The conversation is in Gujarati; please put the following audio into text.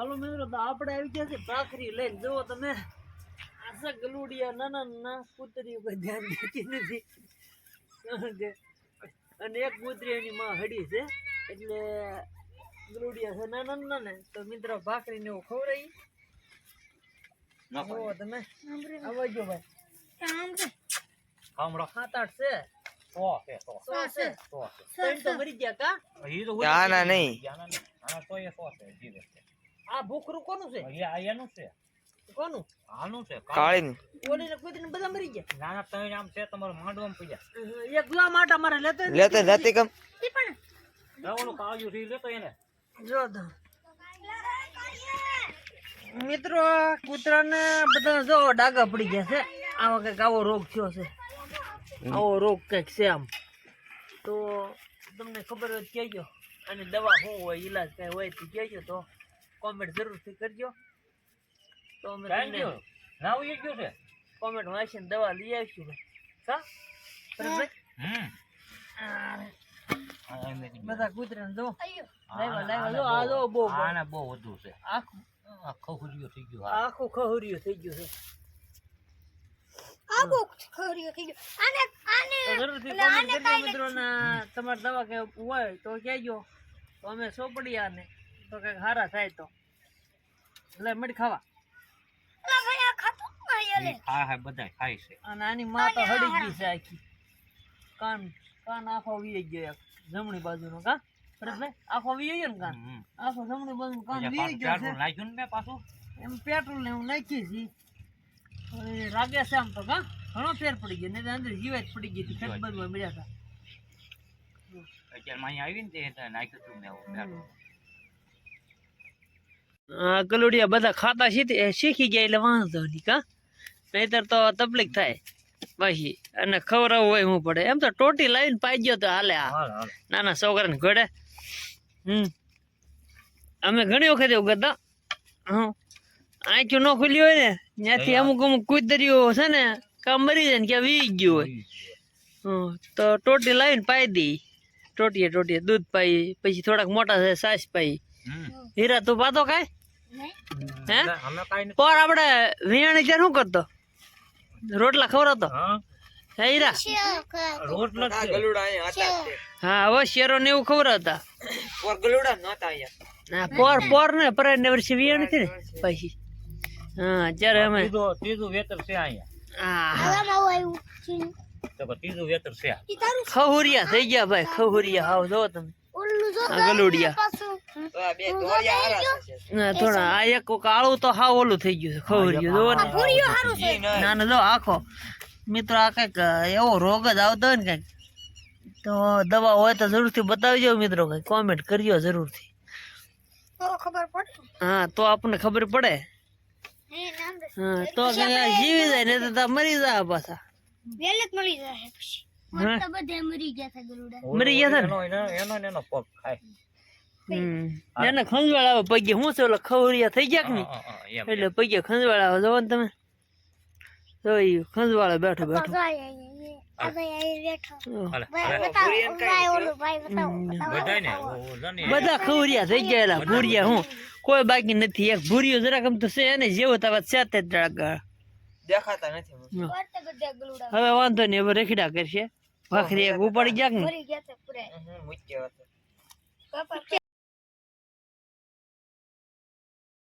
હાલો મિત્રો તો આપણે આવી ગયા છે ભાખરી લઈને. જુઓ તમે આશા ગલુડિયા નાના નાના કૂતરી ઉપર ધ્યાન દેતી નથી. અને એક કૂતરી એની માં હડી છે એટલે ગલુડિયા છે નાના નાના ને તો મિત્રો ભાખરી ને એવું ખવડાવી. જુઓ તમે આવજો ભાઈ. સાત આઠ છે? સો છે ત્રણ તો ભૂખરું કોનું છે? અહીંયા આયાનું છે. કોનું? આનું છે કોનું કાળી ઓલીને કૂતરીને બધા મરી ગયા. માંડવામાં પડ્યા. એક ગુલામ આટા મારે લેતો જ લેતો નથી કમ? દવાનું કાળિયું થી લેતો એને. જો દો મિત્રો કૂતરાને બધા જો ડાગા પડી ગયા છે. આવા કંઈક આવો રોગ થયો છે. આવો રોગ કંઈક છે આમ. તો તમને ખબર હોય કહેજો. અને દવા શું હોય ઈલાજ કઈ હોય તે કહેજો તો. કોમેન્ટ જરૂરથી કરજો. તો અમે થેન્ક તમને યુ નાવ એ ગયું છે? કોમેન્ટ વાંચીને દવા લઈ આવીશું હમ. બધા કૂતરાને જો. લાવ્યા લાવ્યા જો આ જો બહુ આના બહુ વધુ છે. આખું આખો થઈ ગયો આ. આખું ખહુરિયું થઈ ગયું છે. તમારે દવા કે હોય તો કહેજો. તો અમે સોપડિયા ને તો કંઈક સારા થાય તો. એટલે મળી ખાવા. ખાય બધાય ખાય છે. અને આની માં તો હડી ગઈ છે આખી. કાન કાન આખો વી ગયો એક જમણી બાજુનો કા? બરાબર આખો વી ગયો ને કાન? આખો જમણી બાજુ કાન વી પાછું ગયો છે. નાખ્યું ને મેં પાછું? એમ પેટ્રોલ ને હું નાખી છી. રાગે છે આમ તો કા? ઘણો ફેર પડી ગયો નહીં તો અંદર જીવાત પડી ગઈ હતી. ખેત બધું મળ્યા હતા. તે નાખ્યું તું મેં પેટ્રોલ. ગલુડિયા બધા ખાતા શીખી શીખી ગયા એટલે વાંધો નહીં કા? નહીતર તો તકલીફ થાય. પછી અને ખવડાવવું હોય હું પડે. એમ તો ટોટી લાવીને પાઈ ગયો તો હાલે આ. નાના છોકરાને ઘડે. હમ. અમે ઘણી વખત એવું કરતા. હું આંખ્યું ન ખુલ્યું હોય ને ત્યાંથી અમુક અમુક કુદરીઓ છે ને કામ મરી જાય ને ક્યાં વી ગયું હોય. હં તો ટોટી લાવીને પાઈ દી. ટોટીએ ટોટીએ દૂધ પાઈ પછી થોડાક મોટા થાય સાસ પાઈ. હીરા તું પાતો કાંઈ? હે? પર આપણે વિયાણી ત્યારે શું કરતો? રોટલા ખવડાવતો? હા. હીરા? રોટલો. હા હવે શેરો ને એવું ખવડાવતા પર ગલુડા નહોતા અહીંયા. ના પોર પોર ને પર ને વર્ષે વિયાણી થી ને પછી. હા ત્યારે અમે ત્રીજું વેતર છે અહીંયા. હા ત્રીજું વેતર છે ખહુરિયા થઈ ગયા ભાઈ ખહુરિયા. હાવ જો તમે ગલુડિયા. તો આ બે ધોળિયા હારા થશે. ના થોડા આ એક કાળું તો હા ઓલું થઈ ગયું છે ખબર જો ને. ના ના જો આખો. મિત્રો આ કંઈક એવો રોગ જ આવતો હોય ને કંઈક તો દવા હોય તો જરૂરથી બતાવજો મિત્રો કઈ કોમેન્ટ કરજો જરૂરથી. હા તો આપણને ખબર પડે. હા તો કઈ જીવી જાય ને તો મરી જાય પાછા. હા. મરી ગયા મરી ને? એનો એનો- એનો એનો પગ ખાય. એને ખંજવાળ આવે પગે હું છે ઓલા ખવરિયા થઈ ગયા કે નહીં. એટલે પગે ખંજવાળ આવે જોવો ને તમે. જોઈ ખંજવાળે બેઠો બેઠો. ને બધા ખવરિયા થઈ ગયેલા ભૂરિયા હું. કોઈ બાકી નથી એક ભૂરિયો જરાક આમ તો છે એને જેવો તવા છે દેખાતા નથી હવે વાંધો નહીં હવે રેખડા કરશે. ભાખરી એક ઉપાડી ગયા કે